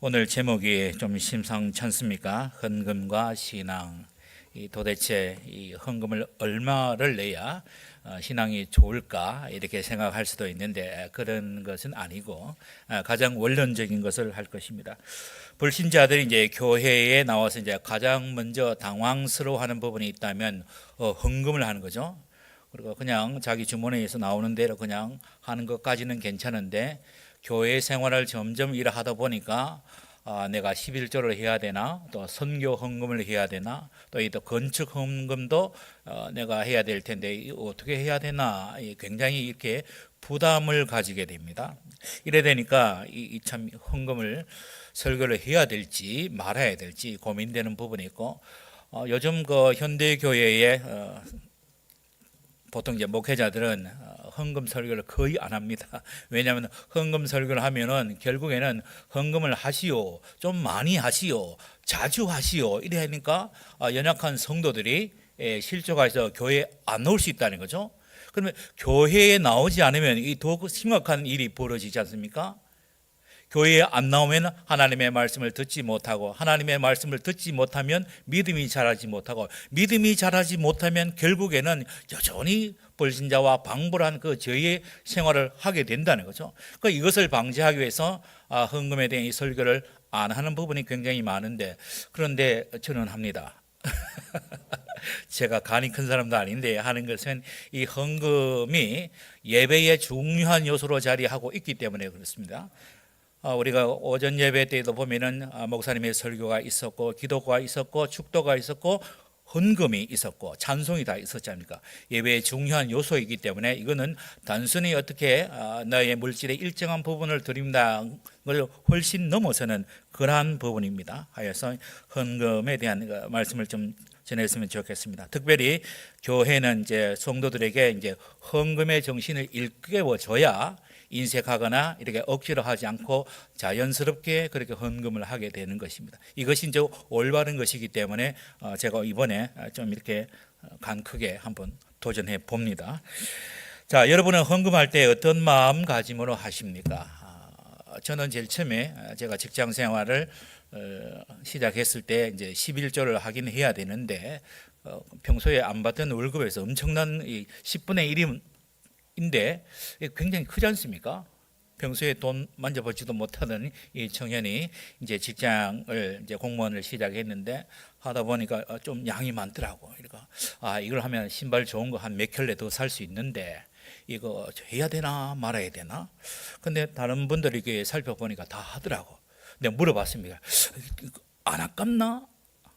오늘 제목이 좀 심상찮습니까? 헌금과 신앙. 이 도대체 이 헌금을 얼마를 내야 어, 신앙이 좋을까 이렇게 생각할 수도 있는데 그런 것은 아니고 아, 가장 원론적인 것을 할 것입니다. 불신자들이 이제 교회에 나와서 이제 가장 먼저 당황스러워하는 부분이 있다면 어, 헌금을 하는 거죠. 그리고 그냥 자기 주머니에서 나오는 대로 그냥 하는 것까지는 괜찮은데 교회 생활을 점점 일하다 보니까 아, 내가 11조를 해야 되나 또 선교 헌금을 해야 되나 또이또 건축 헌금도 어, 내가 해야 될 텐데 이 어떻게 해야 되나 이 굉장히 이렇게 부담을 가지게 됩니다. 이래 되니까 이 참 헌금을 설교를 해야 될지 말아야 될지 고민되는 부분이 있고 어, 요즘 그 현대 교회에 어, 보통 이제 목회자들은 어, 헌금 설교를 거의 안 합니다. 왜냐하면 헌금 설교를 하면은 결국에는 헌금을 하시오, 좀 많이 하시오, 자주 하시오 이래 하니까 아, 연약한 성도들이 예, 실족해서 교회에 안 나올 수 있다는 거죠. 그러면 교회에 나오지 않으면 이 더 심각한 일이 벌어지지 않습니까? 교회에 안 나오면 하나님의 말씀을 듣지 못하고 하나님의 말씀을 듣지 못하면 믿음이 자라지 못하고 믿음이 자라지 못하면 결국에는 여전히 불신자와 방불한 그 저희의 생활을 하게 된다는 거죠. 그 이것을 방지하기 위해서 아, 헌금에 대한 이 설교를 안 하는 부분이 굉장히 많은데 그런데 저는 합니다. 제가 간이 큰 사람도 아닌데 하는 것은 이 헌금이 예배의 중요한 요소로 자리하고 있기 때문에 그렇습니다. 아, 우리가 오전 예배 때도 보면은 아, 목사님의 설교가 있었고 기도가 있었고 축도가 있었고 헌금이 있었고 찬송이 다 있었지 않습니까? 예배의 중요한 요소이기 때문에 이거는 단순히 어떻게 아, 너의 물질의 일정한 부분을 드린다는 걸 훨씬 넘어서는 그러한 부분입니다. 하여서 헌금에 대한 그 말씀을 좀 전했으면 좋겠습니다. 특별히 교회는 이제 성도들에게 이제 헌금의 정신을 일깨워 줘야 인색하거나 이렇게 억지로 하지 않고 자연스럽게 그렇게 헌금을 하게 되는 것입니다. 이것이 이제 올바른 것이기 때문에 어, 제가 이번에 좀 이렇게 간 크게 한번 도전해 봅니다. 자, 여러분은 헌금할 때 어떤 마음가짐으로 하십니까? 아, 저는 제일 처음에 제가 직장 생활을 어, 시작했을 때 이제 11조를 하긴 해야 되는데 어, 평소에 안 받던 월급에서 엄청난 이 10분의 1이 인데 굉장히 크지 않습니까? 평소에 돈 만져보지도 못하던 이 청년이 이제 직장을 이제 공무원을 시작했는데 하다 보니까 어, 좀 양이 많더라고. 그러니까 아 이걸 하면 신발 좋은 거 한 몇 켤레 더 살 수 있는데 이거 해야 되나 말아야 되나? 근데 다른 분들이 이게 살펴보니까 다 하더라고. 내가 물어봤습니다. 안 아깝나?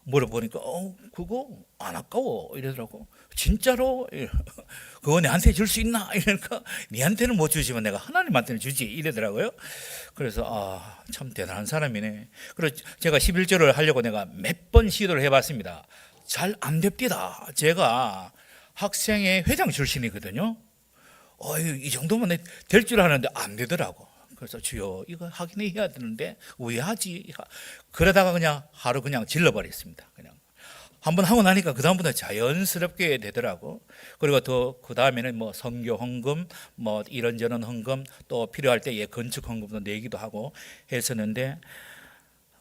물어보니까 어 그거 안 아까워 이러더라고. 진짜로 그거 내한테 줄 수 있나 이러니까 니한테는 못 주지만 내가 하나님한테는 주지 이러더라고요. 그래서 아 참 대단한 사람이네. 그래서 제가 11조를 하려고 내가 몇 번 시도를 해봤습니다. 잘 안 됩니다. 제가 학생회 회장 출신이거든요. 어이 이 정도면 될 줄 아는데 안 되더라고. 그래서 주여 이거 하긴 해야 되는데 왜 하지? 그러다가 그냥 하루 그냥 질러버렸습니다. 그냥 한번 하고 나니까 그 다음부터 자연스럽게 되더라고. 그리고 또 그 다음에는 뭐 성교 헌금, 뭐 이런저런 헌금, 또 필요할 때 예 건축 헌금도 내기도 하고 했었는데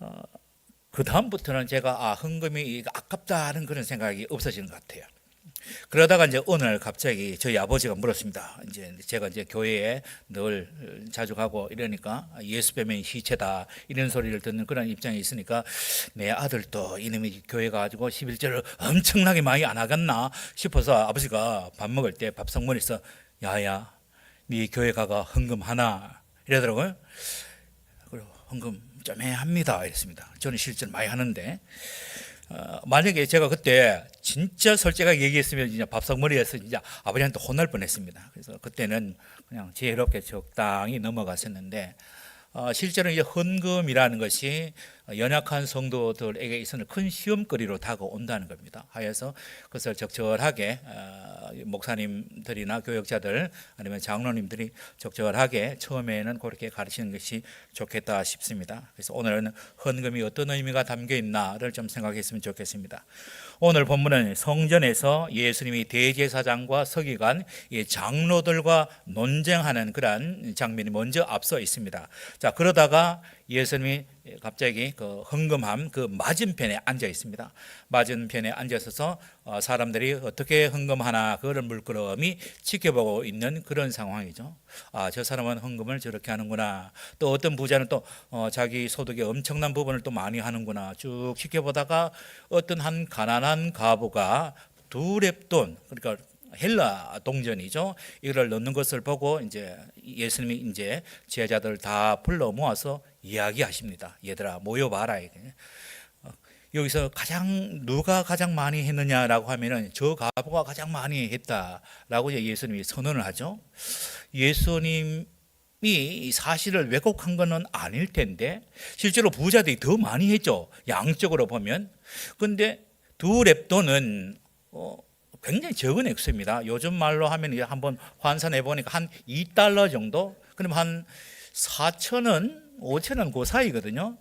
어, 그 다음부터는 제가 아 헌금이 아깝다는 그런 생각이 없어지는 것 같아요. 그러다가 이제 어느 날 갑자기 저희 아버지가 물었습니다. 이제 제가 이제 교회에 늘 자주 가고 이러니까 예수 빼면 시체다 이런 소리를 듣는 그런 입장에 있으니까 내 아들도 이놈이 교회 가지고 11절을 엄청나게 많이 안 하겠나 싶어서 아버지가 밥 먹을 때 밥상머리에서 야야 네 교회 가가 헌금 하나 이러더라고요. 그리고 헌금 좀 해 합니다. 이랬습니다. 저는 실제로 많이 하는데 어, 만약에 제가 그때 진짜 솔직하게 얘기했으면 진짜 밥상머리에서 진짜 아버지한테 혼날 뻔했습니다. 그래서 그때는 그냥 지혜롭게 적당히 넘어갔었는데 어, 실제로 이제 헌금이라는 것이 연약한 성도들에게 있어서는 큰 시험거리로 다가온다는 겁니다. 하여서 그것을 적절하게 어, 목사님들이나 교역자들 아니면 장로님들이 적절하게 처음에는 그렇게 가르치는 것이 좋겠다 싶습니다. 그래서 오늘은 헌금이 어떤 의미가 담겨 있나를 좀 생각했으면 좋겠습니다. 오늘 본문은 성전에서 예수님이 대제사장과 서기관, 이 장로들과 논쟁하는 그러한 장면이 먼저 앞서 있습니다. 자, 그러다가 예수님이 갑자기 그 헌금함 그 맞은편에 앉아 있습니다. 맞은편에 앉아서서 어, 사람들이 어떻게 헌금하나 그거를 물끄러미 지켜보고 있는 그런 상황이죠. 아, 저 사람은 헌금을 저렇게 하는구나. 또 어떤 부자는 또 어, 자기 소득의 엄청난 부분을 또 많이 하는구나. 쭉 지켜보다가 어떤 한 가난한 가부가 두 랩돈 그러니까 헬라 동전이죠. 이걸 넣는 것을 보고 이제 예수님이 이제 제자들 다 불러 모아서 이야기하십니다. 얘들아 모여봐라. 어, 여기서 가장 누가 가장 많이 했느냐라고 하면은 저 가부가 가장 많이 했다라고 예수님이 선언을 하죠. 예수님이 이 사실을 왜곡한 것은 아닐 텐데 실제로 부자들이 더 많이 했죠. 양적으로 보면. 근데 두 랩돈은 어, 굉장히 적은 액수입니다. 요즘 말로 하면 한번 환산해 보니까 한 2달러 정도? 그럼 한 4천 원, 5천원 그 사이거든요.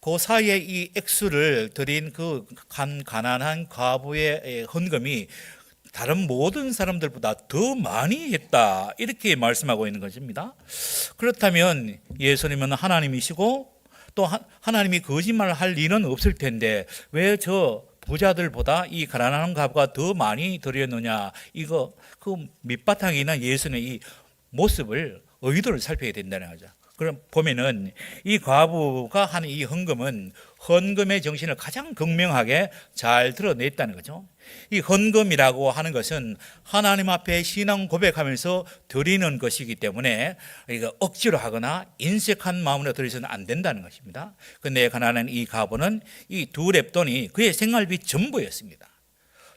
그 사이에 이 액수를 드린 그 간 가난한 과부의 헌금이 다른 모든 사람들보다 더 많이 했다. 이렇게 말씀하고 있는 것입니다. 그렇다면 예수님은 하나님이시고 또 하- 하나님이 거짓말을 할 리는 없을 텐데 왜 저 부자들보다 이 가난한 가부가 더 많이 드렸느냐 이거 그 밑바탕에 있는 예수님의 이 모습을 의도를 살펴야 된다는 거죠. 그럼 보면은 이 과부가 하는 이 헌금은 헌금의 정신을 가장 극명하게 잘 드러냈다는 거죠. 이 헌금이라고 하는 것은 하나님 앞에 신앙 고백하면서 드리는 것이기 때문에 이거 억지로 하거나 인색한 마음으로 드려서는 안 된다는 것입니다. 근데 가난한 이 가부는 이 두 랩돈이 그의 생활비 전부였습니다.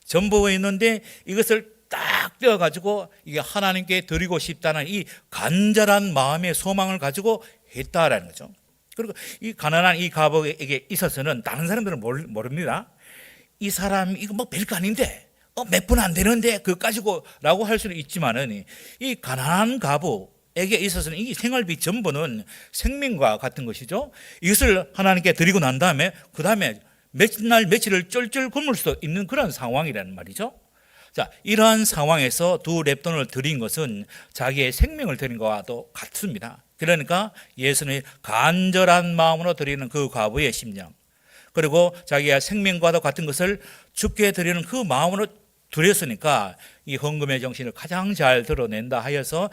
전부였는데 이것을 딱 떼어가지고 이게 하나님께 드리고 싶다는 이 간절한 마음의 소망을 가지고 했다라는 거죠. 그리고 이 가난한 이 가부에게 있어서는 다른 사람들은 모르- 모릅니다. 이 사람 이거 뭐 별거 아닌데 어, 몇 분 안 되는데 그거 가지고라고 할 수는 있지만은 이 가난한 가부에게 있어서는 이 생활비 전부는 생명과 같은 것이죠. 이것을 하나님께 드리고 난 다음에 그 다음에 며칠 며칠을 쩔쩔 굶을 수도 있는 그런 상황이라는 말이죠. 자, 이러한 상황에서 두 랩돈을 드린 것은 자기의 생명을 드린 것과 도 같습니다. 그러니까 예수님이 간절한 마음으로 드리는 그 과부의 심령, 그리고 자기의 생명과도 같은 것을 죽게 드리는 그 마음으로 드렸으니까 이 헌금의 정신을 가장 잘 드러낸다 하여서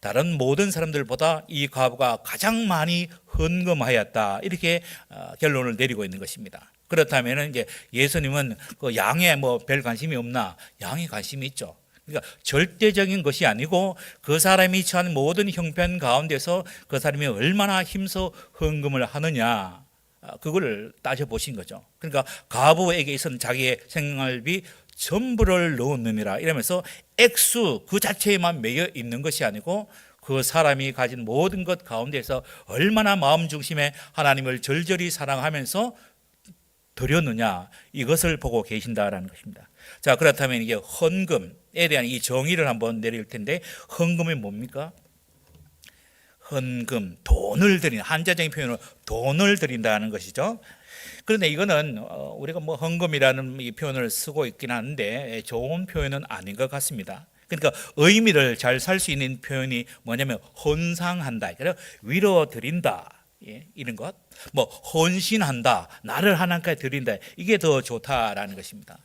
다른 모든 사람들보다 이 과부가 가장 많이 헌금하였다 이렇게 어, 결론을 내리고 있는 것입니다. 그렇다면 이제 예수님은 그 양에 뭐 별 관심이 없나? 양에 관심이 있죠. 그러니까 절대적인 것이 아니고 그 사람이 처한 모든 형편 가운데서 그 사람이 얼마나 힘써 헌금을 하느냐 아, 그거를 따져 보신 거죠. 그러니까 가부에게 있어는 자기의 생활비 전부를 놈이라 이러면서 액수 그 자체에만 매여 있는 것이 아니고 그 사람이 가진 모든 것 가운데서 얼마나 마음 중심에 하나님을 절절히 사랑하면서 드렸느냐 이것을 보고 계신다라는 것입니다. 자 그렇다면 이게 헌금에 대한 이 정의를 한번 내릴 텐데 헌금이 뭡니까? 헌금 돈을 드린 한자적인 표현으로 돈을 드린다는 것이죠. 그런데 이거는 어, 우리가 뭐 헌금이라는 이 표현을 쓰고 있긴 한데 좋은 표현은 아닌 것 같습니다. 그러니까 의미를 잘 살 수 있는 표현이 뭐냐면 헌상한다. 그래서 위로 드린다. 예, 이런 것. 뭐 헌신한다. 나를 하나님께 드린다. 이게 더 좋다라는 것입니다.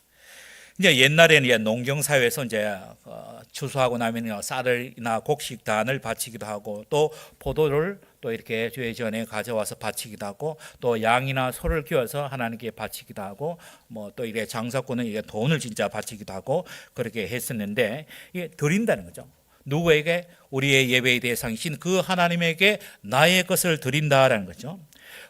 이제 옛날에는 농경 사회에서 이제 어, 추수하고 나면 쌀이나 곡식 단을 바치기도 하고 또 포도를 또 이렇게 죄 전에 가져와서 바치기도 하고 또 양이나 소를 키워서 하나님께 바치기도 하고 뭐 또 이래 장사꾼은 이게 돈을 진짜 바치기도 하고 그렇게 했었는데 이게 드린다는 거죠. 누구에게 우리의 예배의 대상이신 그 하나님에게 나의 것을 드린다라는 거죠.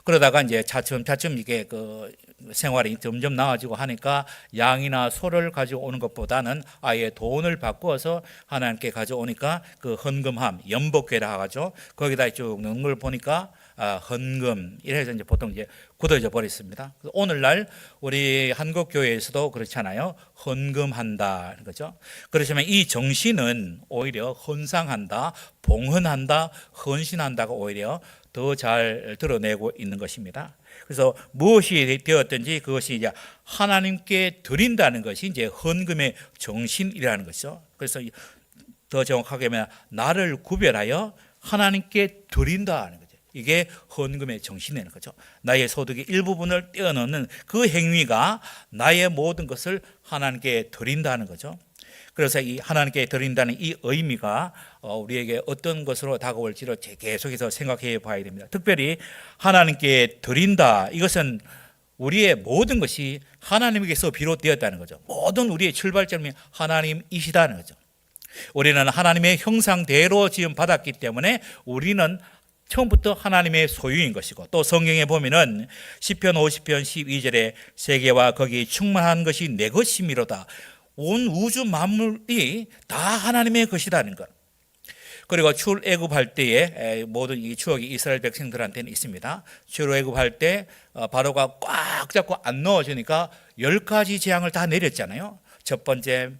그러다가 이제 차츰 차츰 이게 그 생활이 점점 나아지고 하니까 양이나 소를 가지고 오는 것보다는 아예 돈을 바꾸어서 하나님께 가져오니까 그 헌금함 연복회라 하죠. 거기다 쭉 넣는 걸 보니까 아, 헌금 이래서 이제 보통 이제 굳어져 버렸습니다. 오늘날 우리 한국 교회에서도 그렇잖아요. 헌금한다 거죠. 그렇지만 이 정신은 오히려 헌상한다, 봉헌한다, 헌신한다가 오히려 더 잘 드러내고 있는 것입니다. 그래서 무엇이 되었든지 그것이 이제 하나님께 드린다는 것이 이제 헌금의 정신이라는 것이죠. 그래서 더 정확하게 하면 나를 구별하여 하나님께 드린다는 거죠. 이게 헌금의 정신이라는 거죠. 나의 소득의 일부분을 떼어넣는 그 행위가 나의 모든 것을 하나님께 드린다는 거죠. 그래서 이 하나님께 드린다는 이 의미가 어, 우리에게 어떤 것으로 다가올지를 제- 계속해서 생각해 봐야 됩니다. 특별히 하나님께 드린다 이것은 우리의 모든 것이 하나님에게서 비롯되었다는 거죠. 모든 우리의 출발점이 하나님이시다는 거죠. 우리는 하나님의 형상대로 지음 받았기 때문에 우리는 처음부터 하나님의 소유인 것이고 또 성경에 보면은 시편 50편 12절에 세계와 거기 충만한 것이 내 것이미로다. 온 우주 만물이 다 하나님의 것이라는 것. 그리고 출애굽할 때에 에, 모든 이 추억이 이스라엘 백성들한테는 있습니다. 출애굽할 때 어, 바로가 꽉 잡고 안 넣어주니까 열 가지 재앙을 다 내렸잖아요. 첫 번째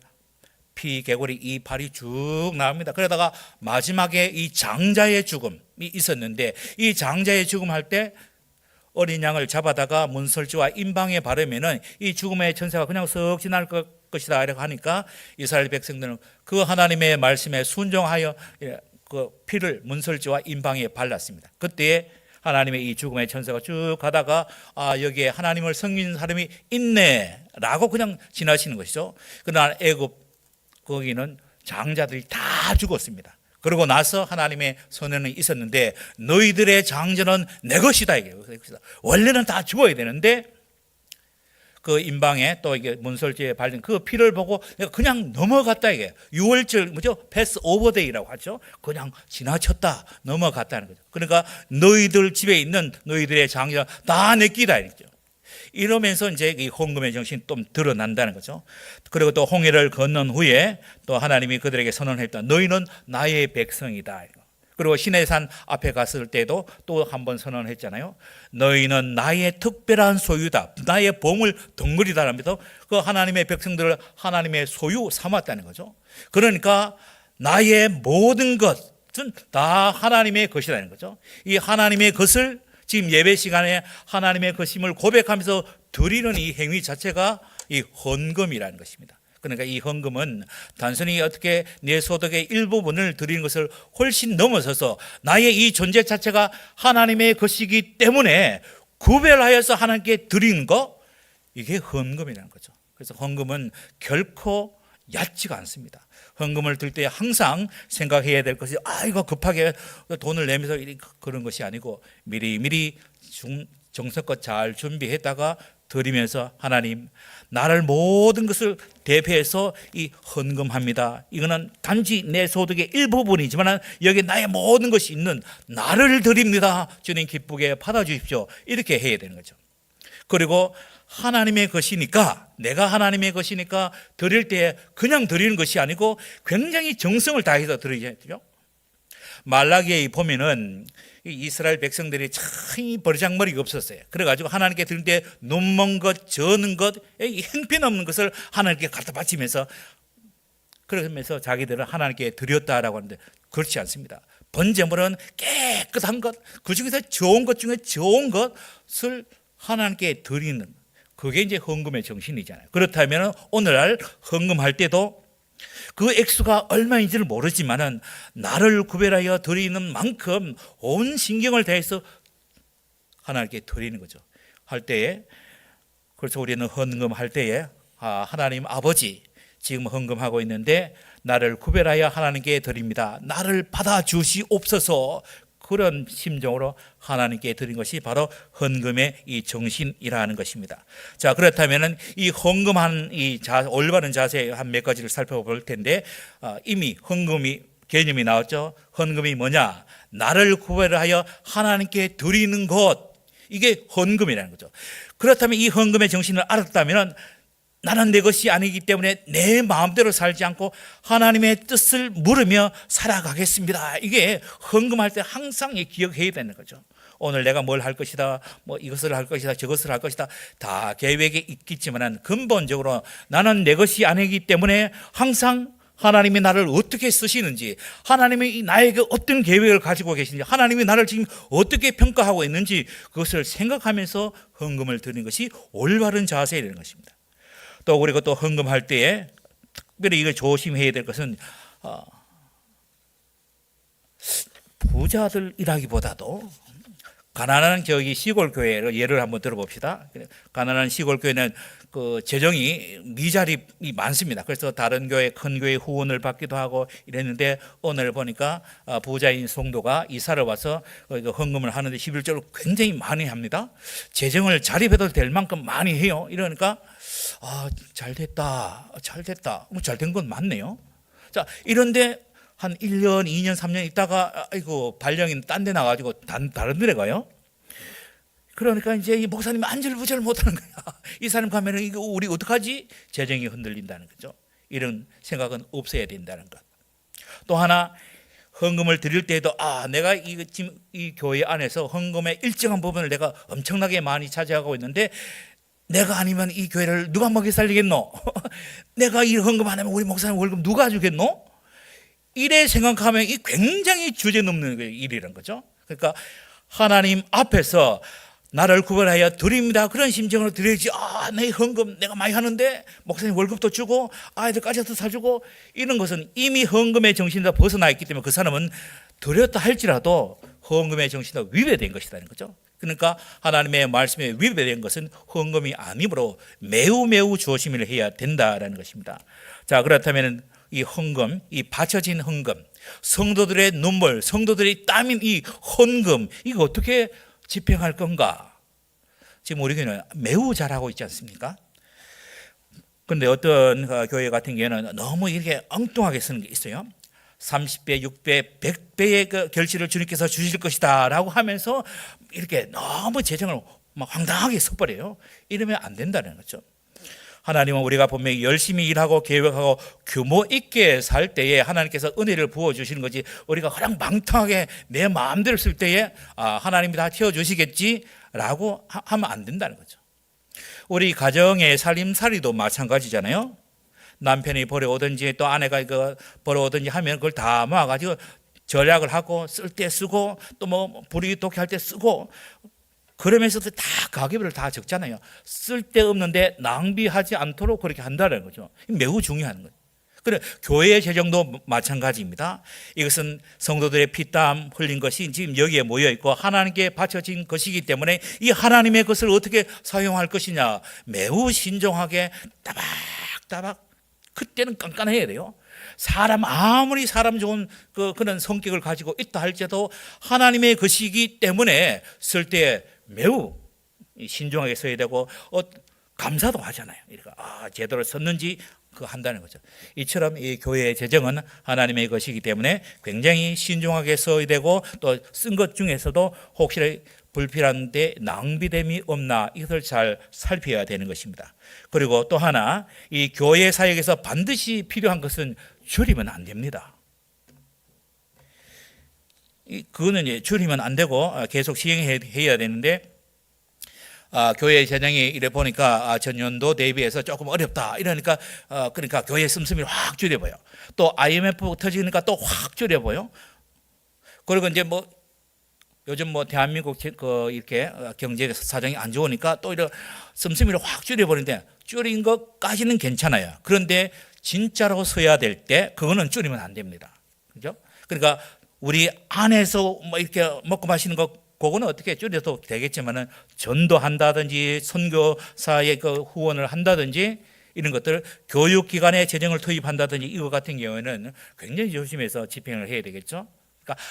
피 개구리 이 발이 쭉 나옵니다. 그러다가 마지막에 이 장자의 죽음이 있었는데 이 장자의 죽음 할 때 어린 양을 잡아다가 문설주와 임방에 바르면은 이 죽음의 천사가 그냥 썩 지날 것- 것이다 이렇게 하니까 이스라엘 백성들은 그 하나님의 말씀에 순종하여 예, 그 피를 문설주와 임방에 발랐습니다. 그때 하나님의 이 죽음의 천사가 쭉 가다가 아 여기에 하나님을 섬기는 사람이 있네라고 그냥 지나치는 것이죠. 그러나 애굽 거기는 장자들이 다 죽었습니다. 그러고 나서 하나님의 손에는 있었는데 너희들의 장자는 내 것이다 이게. 원래는 다 죽어야 되는데 그 임방에 또 이게 문설주에 발린 그 피를 보고 내가 그냥 넘어갔다 이게. 6월절 뭐죠? 패스 오버데이라고 하죠. 그냥 지나쳤다 넘어갔다는 거죠. 그러니까 너희들 집에 있는 너희들의 장자 다 내 끼다 이죠 이러면서 이제 이 헌금의 정신이 좀 드러난다는 거죠. 그리고 또 홍해를 건넌 후에 또 하나님이 그들에게 선언했다. 너희는 나의 백성이다. 그리고 시내산 앞에 갔을 때도 또 한 번 선언했잖아요. 너희는 나의 특별한 소유다. 나의 보물 덩굴이다라면서 그 하나님의 백성들을 하나님의 소유 삼았다는 거죠. 그러니까 나의 모든 것은 다 하나님의 것이라는 거죠. 이 하나님의 것을 지금 예배 시간에 하나님의 것임을 고백하면서 드리는 이 행위 자체가 이 헌금이라는 것입니다. 그러니까 이 헌금은 단순히 어떻게 내 소득의 일부분을 드리는 것을 훨씬 넘어서서 나의 이 존재 자체가 하나님의 것이기 때문에 구별하여서 하나님께 드리는 거 이게 헌금이라는 거죠. 그래서 헌금은 결코 얕지가 않습니다. 헌금을 들 때 항상 생각해야 될 것이 아 이거 급하게 돈을 내면서 이- 그런 것이 아니고 미리 미리 중- 정성껏 잘 준비했다가 드리면서 하나님 나를 모든 것을 대표해서 이 헌금합니다. 이거는 단지 내 소득의 일부분이지만 여기 나의 모든 것이 있는 나를 드립니다. 주님 기쁘게 받아 주십시오. 이렇게 해야 되는 거죠. 그리고 하나님의 것이니까 내가 하나님의 것이니까 드릴 때 그냥 드리는 것이 아니고 굉장히 정성을 다해서 드리죠. 말라기에 보면은 이 이스라엘 백성들이 참 버리장머리가 없었어요. 그래가지고 하나님께 드릴 때 눈먼 것, 저는 것, 이 행편없는 것을 하나님께 갖다 바치면서 그러면서 자기들은 하나님께 드렸다라고 하는데 그렇지 않습니다. 번제물은 깨끗한 것, 그 중에서 좋은 것 중에 좋은 것을 하나님께 드리는 그게 이제 헌금의 정신이잖아요. 그렇다면 오늘날 헌금할 때도 그 액수가 얼마인지를 모르지만은 나를 구별하여 드리는 만큼 온 신경을 다해서 하나님께 드리는 거죠. 할 때에 그래서 우리는 헌금할 때에 아, 하나님 아버지 지금 헌금하고 있는데 나를 구별하여 하나님께 드립니다. 나를 받아 주시옵소서. 그런 심정으로 하나님께 드린 것이 바로 헌금의 이 정신이라는 것입니다. 자, 그렇다면은 이 헌금한 이 자, 올바른 자세 한 몇 가지를 살펴볼 텐데 아, 이미 헌금이 개념이 나왔죠. 헌금이 뭐냐? 나를 구별하여 하나님께 드리는 것. 이게 헌금이라는 거죠. 그렇다면 이 헌금의 정신을 알았다면 나는 내 것이 아니기 때문에 내 마음대로 살지 않고 하나님의 뜻을 물으며 살아가겠습니다. 이게 헌금할 때 항상 기억해야 되는 거죠. 오늘 내가 뭘 할 것이다, 뭐 이것을 할 것이다, 저것을 할 것이다, 다 계획에 있겠지만은 근본적으로 나는 내 것이 아니기 때문에 항상 하나님이 나를 어떻게 쓰시는지, 하나님이 나에게 어떤 계획을 가지고 계신지, 하나님이 나를 지금 어떻게 평가하고 있는지 그것을 생각하면서 헌금을 드리는 것이 올바른 자세라는 것입니다. 또 그리고 또 헌금할 때에 특별히 이거 조심해야 될 것은 어, 부자들이라기보다도 가난한 저기 시골 교회를 예를 한번 들어봅시다. 가난한 시골 교회는 그 재정이 미자립이 많습니다. 그래서 다른 교회 큰 교회 후원을 받기도 하고 이랬는데 오늘 보니까 아, 부자인 성도가 이사를 와서 어, 헌금을 하는데 11조를 굉장히 많이 합니다. 재정을 자립해도 될 만큼 많이 해요. 이러니까 아, 잘 됐다. 잘 됐다. 뭐잘된 건 맞네요. 자, 이런데 한 1년, 2년, 3년 있다가 아이고 발령인 딴데 나가지고 단, 다른 데로 가요. 그러니까 이제 이 목사님 안절부절 못하는 거야. 이 사람 가면은 이거 우리 어떡하지? 재정이 흔들린다는 거죠. 이런 생각은 없어야 된다는 것. 또 하나 헌금을 드릴 때에도 아 내가 이 지금 이 교회 안에서 헌금의 일정한 부분을 내가 엄청나게 많이 차지하고 있는데 내가 아니면 이 교회를 누가 먹여 살리겠노? 내가 이 헌금 안 하면 우리 목사님 월급 누가 주겠노? 이래 생각하면 이 굉장히 주제 넘는 그 일이란 거죠. 그러니까 하나님 앞에서 나를 구원하여 드립니다. 그런 심정으로 드려야지. 아, 내 헌금 내가 많이 하는데 목사님 월급도 주고 아이들까지도 사주고 이런 것은 이미 헌금의 정신에서 벗어나 있기 때문에 그 사람은 드렸다 할지라도 헌금의 정신과 위배된 것이라는 거죠. 그러니까 하나님의 말씀에 위배된 것은 헌금이 아니므로 매우 매우 조심을 해야 된다라는 것입니다. 자, 그렇다면 이 헌금, 이 바쳐진 헌금, 성도들의 눈물, 성도들의 땀인 이 헌금, 이거 어떻게 집행할 건가? 지금 우리 교회는 매우 잘하고 있지 않습니까? 근데 어떤 어, 교회 같은 경우는 너무 이렇게 엉뚱하게 쓰는 게 있어요. 30배, 6배, 100배의 그 결실을 주님께서 주실 것이다 라고 하면서 이렇게 너무 재정을 막 황당하게 써버려요. 이러면 안 된다는 거죠. 하나님은 우리가 분명히 열심히 일하고 계획하고 규모 있게 살 때에 하나님께서 은혜를 부어 주시는 거지 우리가 허랑방탕하게 내 마음대로 쓸 때에 아, 하나님이 다 채워 주시겠지라고 하- 하면 안 된다는 거죠. 우리 가정의 살림살이도 마찬가지잖아요. 남편이 벌어오든지 또 아내가 이거 벌어오든지 하면 그걸 다 모아가지고 절약을 하고 쓸 때 쓰고 또 뭐 불이 독해 할때 쓰고 그러면서도 다 가계비를 다 적잖아요. 쓸데 없는데 낭비하지 않도록 그렇게 한다는 거죠. 매우 중요한 거예요. 그래 교회의 재정도 마찬가지입니다. 이것은 성도들의 피땀 흘린 것이 지금 여기에 모여 있고 하나님께 바쳐진 것이기 때문에 이 하나님의 것을 어떻게 사용할 것이냐 매우 신중하게 따박따박 그때는 깐깐해야 돼요. 사람 아무리 사람 좋은 그 그런 성격을 가지고 있다 할지라도 하나님의 것이기 때문에 쓸 때 매우 신중하게 써야 되고 어, 감사도 하잖아요. 그러니까 아 제대로 썼는지 그 한다는 거죠. 이처럼 이 교회의 재정은 하나님의 것이기 때문에 굉장히 신중하게 써야 되고 또 쓴 것 중에서도 혹시 불필요한데 낭비됨이 없나 이것을 잘 살펴야 되는 것입니다. 그리고 또 하나 이 교회 사역에서 반드시 필요한 것은 줄이면 안 됩니다. 이 그거는 줄이면 안 되고 아, 계속 시행해야 되는데 아, 교회 재정이 이래 보니까 아, 전년도 대비해서 조금 어렵다 이러니까 어, 그러니까 교회 씀씀이를 확 줄여봐요. 또 IMF 터지니까 또 확 줄여봐요. 그리고 이제 뭐 요즘 뭐 대한민국 제- 그 이렇게 어, 경제 사정이 안 좋으니까 또 이런 씀씀이를 확 줄여버리는데 줄인 것까지는 괜찮아요. 그런데 진짜로 써야 될 때 그거는 줄이면 안 됩니다. 그죠? 그러니까 우리 안에서 뭐 이렇게 먹고 마시는 것 그거는 어떻게 줄여도 되겠지만은 전도한다든지 선교사의 그 후원을 한다든지 이런 것들 교육기관에 재정을 투입한다든지 이거 같은 경우에는 굉장히 조심해서 집행을 해야 되겠죠. 그러니까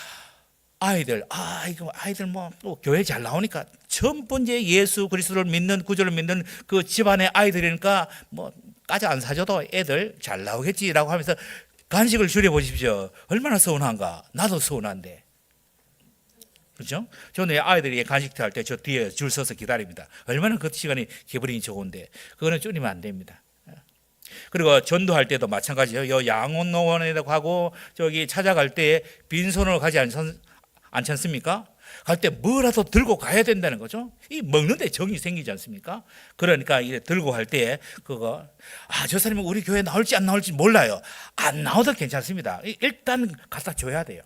아이들 아 이거 아이들 뭐 또 교회 잘 나오니까 첫 번째 예수 그리스도를 믿는 구주를 믿는 그 집안의 아이들이니까 뭐 까지 안 사줘도 애들 잘 나오겠지라고 하면서 간식을 줄여 보십시오. 얼마나 서운한가. 나도 서운한데. 그렇죠? 저는 아이들이 간식 할때저 뒤에 줄 서서 기다립니다. 얼마나 그 시간이 기분이 좋은데 그거는 줄이면 안 됩니다. 그리고 전도할 때도 마찬가지예요. 요 양원농원에 가고 저기 찾아갈 때 빈손으로 가지 않, 않지 않습니까? 갈 때 뭐라도 들고 가야 된다는 거죠. 이 먹는데 정이 생기지 않습니까? 그러니까 이제 들고 갈 때 그거 아 저 사람이 우리 교회 나올지 안 나올지 몰라요. 안 나오도 괜찮습니다. 일단 갖다 줘야 돼요.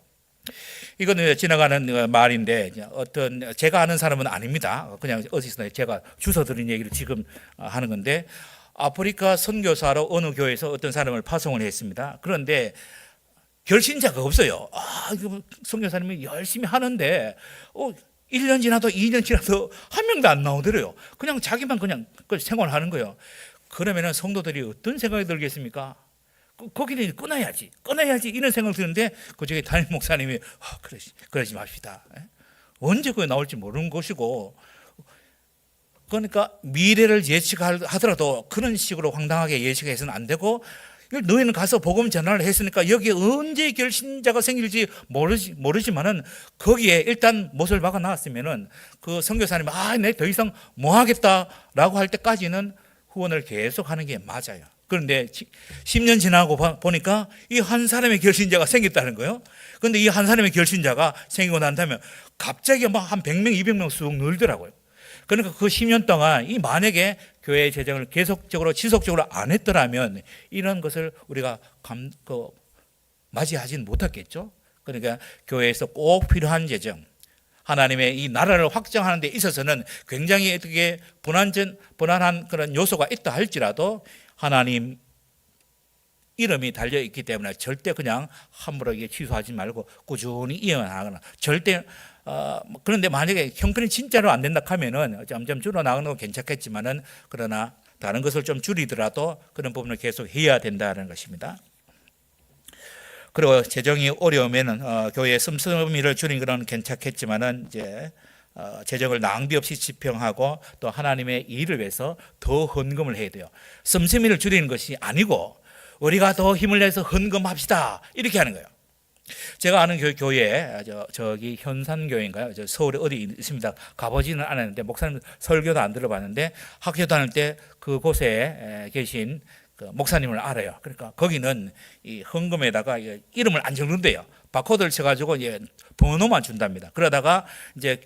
이거는 지나가는 어, 말인데 어떤 제가 아는 사람은 아닙니다. 그냥 어디서 제가 주워 들은 얘기를 지금 어, 하는 건데 아프리카 선교사로 어느 교회에서 어떤 사람을 파송을 했습니다. 그런데 결신자가 없어요. 아, 이거 선교사님이 열심히 하는데 어, 1년 지나도 2년 지나도 한 명도 안 나오더래요. 그냥 자기만 그냥 그 생활하는 거예요. 그러면은 성도들이 어떤 생각이 들겠습니까? 그- 거기는 끊어야지, 끊어야지 이런 생각 드는데 그 중에 담임 목사님이 아, 그러지, 그러지 맙시다. 예? 언제 그게 나올지 모르는 것이고 그러니까 미래를 예측하더라도 그런 식으로 황당하게 예측해서는 안 되고 너희는 가서 복음 전환을 했으니까 여기에 언제 결신자가 생길지 모르지, 모르지만은 거기에 일단 못을 박아 놨으면은 그 선교사님이 아, 내 더 이상 뭐 하겠다라고 할 때까지는 후원을 계속 하는 게 맞아요. 그런데 10년 지나고 봐- 보니까 이 한 사람의 결신자가 생겼다는 거예요. 그런데 이 한 사람의 결신자가 생기고 난 다음에 갑자기 막 한 100명, 200명 쑥 늘더라고요. 그러니까 그 10년 동안 이 만약에 교회 재정을 계속적으로 지속적으로 안 했더라면 이런 것을 우리가 감, 그, 맞이하지는 못했겠죠. 그러니까 교회에서 꼭 필요한 재정, 하나님의 이 나라를 확장하는 데 있어서는 굉장히 어떻게 분한전 분한한 그런 요소가 있다 할지라도 하나님 이름이 달려 있기 때문에 절대 그냥 함부로 취소하지 말고 꾸준히 이어나가거나 절대 어, 뭐 그런데 만약에 형편이 진짜로 안 된다 하면은 점점 줄어 나가는 건 괜찮겠지만은 그러나 다른 것을 좀 줄이더라도 그런 부분을 계속 해야 된다는 것입니다. 그리고 재정이 어려우면은 어, 교회 씀씀이를 줄인 그런 괜찮겠지만은 이제 어, 재정을 낭비 없이 집행하고 또 하나님의 일을 위해서 더 헌금을 해야 돼요. 씀씀이를 줄이는 것이 아니고 우리가 더 힘을 내서 헌금합시다 이렇게 하는 거예요. 제가 아는 교, 교회 저, 저기 현산교회인가요? 저 서울에 어디 있습니다. 가보지는 않았는데 목사님 설교도 안 들어봤는데 학교 다닐 때 그곳에 에, 계신 그 목사님을 알아요. 그러니까 거기는 이 헌금에다가 이 이름을 안 적는데요. 바코드를 쳐가지고 이제 번호만 준답니다. 그러다가 이제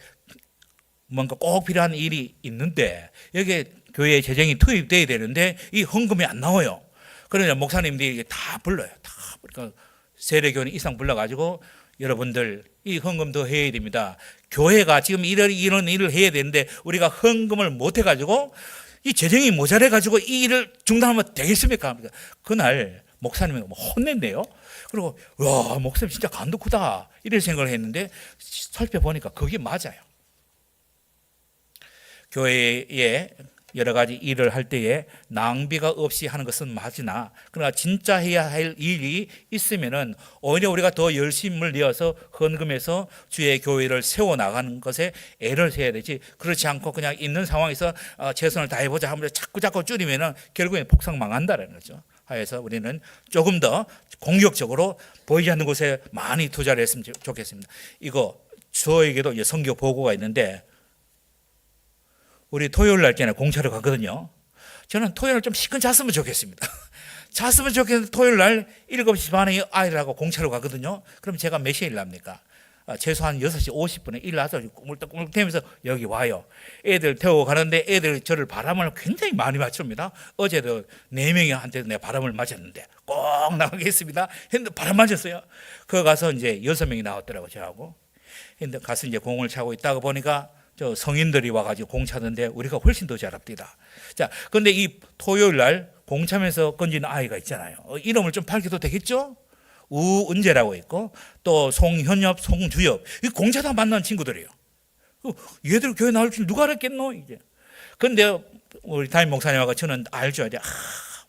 뭔가 꼭 필요한 일이 있는데 여기에 교회 재정이 투입돼야 되는데 이 헌금이 안 나와요. 그러냐 목사님들이 다 불러요. 다 그러니까 세례교인 이상 불러가지고 여러분들 이 헌금 더 해야 됩니다. 교회가 지금 이런 이런 일을 해야 되는데 우리가 헌금을 못 해가지고 이 재정이 모자래가지고 이 일을 중단하면 되겠습니까? 그러니까 그날 목사님이 뭐 혼낸대요. 그리고 와 목사님 진짜 간도 크다 이런 생각을 했는데 살펴보니까 그게 맞아요. 교회에 여러 가지 일을 할 때에 낭비가 없이 하는 것은 맞으나 그러나 진짜 해야 할 일이 있으면은 오히려 우리가 더 열심을 내어서 헌금해서 주의 교회를 세워 나가는 것에 애를 써야 되지 그렇지 않고 그냥 있는 상황에서 어, 최선을 다해 보자 하면 자꾸 자꾸 줄이면은 결국에 폭삭 망한다는 거죠. 하여서 우리는 조금 더 공격적으로 보이지 않는 곳에 많이 투자를 했으면 좋- 좋겠습니다. 이거 저에게도 성교 보고가 있는데 우리 토요일 날짜에 공차를 가거든요. 저는 토요일 좀 시큰 잤으면 좋겠습니다. 잤으면 좋겠는데 토요일 날 7시 반에 아이들하고 공차로 가거든요. 그럼 제가 몇 시에 일납니까? 아, 최소한 6시 50분에 일어나서 꾸물떡꾸물떡대면서 여기 와요. 애들 태우고 가는데 애들 저를 바람을 굉장히 많이 맞춥니다. 어제도 네 명이한테 내가 바람을 맞았는데 꼭 나가겠습니다. 했는데 바람 맞았어요. 그 가서 이제 여섯 명이 나왔더라고 저하고. 근데 가서 이제 공을 차고 있다가 보니까 저 성인들이 와가지고 공 차던데 우리가 훨씬 더 잘합니다. 자, 근데 이 토요일 날공 차면서 건지는 아이가 있잖아요. 어, 이름을 좀 밝혀도 되겠죠? 우은재라고 있고 또 송현엽, 송주엽 이 공차다 만난 친구들이에요. 어, 얘들 교회 나올 줄 누가 알았겠노 이제. 근데 우리 담임 목사님하고 저는 알죠. 이제 아,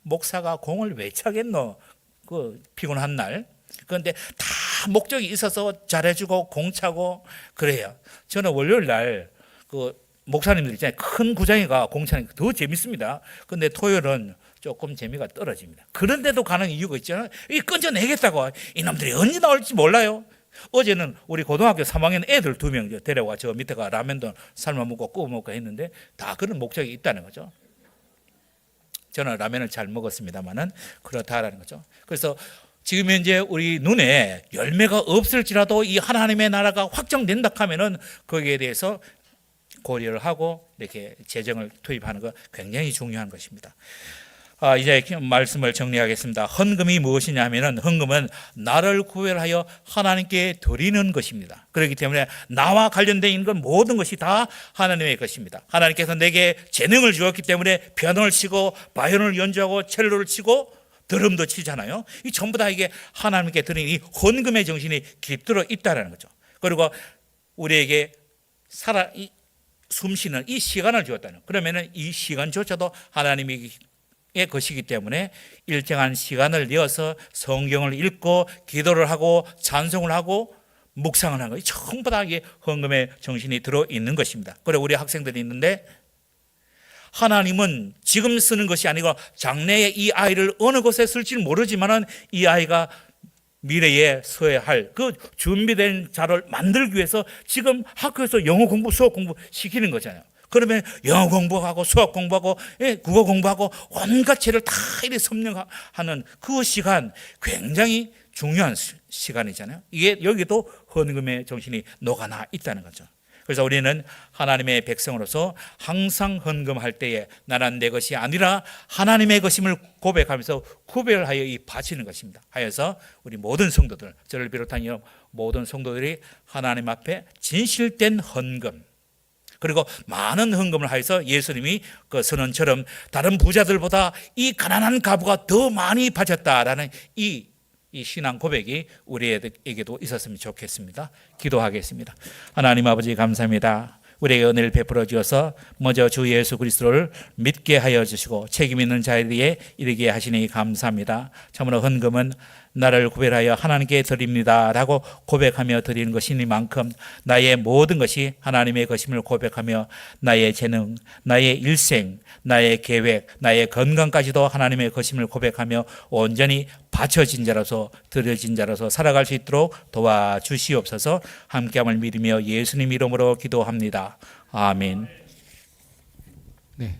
목사가 공을 왜 차겠노? 그 피곤한 날. 그런데 다 목적이 있어서 잘해주고 공 차고 그래요. 저는 월요일 날 그 목사님들 있잖아요. 큰 구장에가 공차는 더 재밌습니다. 근데 토요일은 조금 재미가 떨어집니다. 그런데도 가는 이유가 있잖아요. 이 끊져내겠다고 이놈들이 언제 나올지 몰라요. 어제는 우리 고등학교 3학년 애들 두 명 데려와 저 밑에가 라면도 삶아 먹고 구워 먹고 했는데 다 그런 목적이 있다는 거죠. 저는 라면을 잘 먹었습니다만은 그렇다라는 거죠. 그래서 지금 현재 우리 눈에 열매가 없을지라도 이 하나님의 나라가 확정된다 하면은 거기에 대해서 고려를 하고 이렇게 재정을 투입하는 거 굉장히 중요한 것입니다. 아, 이제 말씀을 정리하겠습니다. 헌금이 무엇이냐면은 헌금은 나를 구별하여 하나님께 드리는 것입니다. 그렇기 때문에 나와 관련된 건 모든 것이 다 하나님의 것입니다. 하나님께서 내게 재능을 주었기 때문에 피아노를 치고 바이올을 연주하고 첼로를 치고 드럼도 치잖아요. 이 전부 다 이게 하나님께 드리는 이 헌금의 정신이 깃들어 있다라는 거죠. 그리고 우리에게 살아 이, 숨쉬는 이 시간을 주었다는. 그러면은 이 시간조차도 하나님의 것이기 때문에 일정한 시간을 내어서 성경을 읽고 기도를 하고 찬송을 하고 묵상을 하는 거 전부 다 이게 헌금의 정신이 들어 있는 것입니다. 그래 우리 학생들이 있는데 하나님은 지금 쓰는 것이 아니고 장래에 이 아이를 어느 곳에 쓸지는 모르지만은 이 아이가 미래에 써야 할 그 준비된 자를 만들기 위해서 지금 학교에서 영어 공부, 수학 공부 시키는 거잖아요. 그러면 영어 공부하고 수학 공부하고 예, 국어 공부하고 온갖 죄를 다 이렇게 섭렵하는 그 시간 굉장히 중요한 시- 시간이잖아요. 이게 여기도 헌금의 정신이 녹아나 있다는 거죠. 그래서 우리는 하나님의 백성으로서 항상 헌금할 때에 나는 내 것이 아니라 하나님의 것임을 고백하면서 구별을 하여 이 바치는 것입니다. 하여서 우리 모든 성도들, 저를 비롯한 이 모든 성도들이 하나님 앞에 진실된 헌금, 그리고 많은 헌금을 하여서 예수님이 그 선언처럼 다른 부자들보다 이 가난한 가부가 더 많이 바쳤다라는 이, 이 신앙 고백이 우리에게도 있었으면 좋겠습니다. 기도하겠습니다. 하나님 아버지 감사합니다. 우리에게 은혜를 베풀어 주어서 먼저 주 예수 그리스도를 믿게 하여 주시고 책임 있는 자리에 이르게 하시니 감사합니다. 참으로 헌금은 나를 구별하여 하나님께 드립니다 라고 고백하며 드리는 것이니만큼 나의 모든 것이 하나님의 것임을 고백하며 나의 재능, 나의 일생, 나의 계획, 나의 건강까지도 하나님의 것임을 고백하며 온전히 바쳐진 자로서 드려진 자로서 살아갈 수 있도록 도와주시옵소서 함께함을 믿으며 예수님 이름으로 기도합니다. 아멘. 네.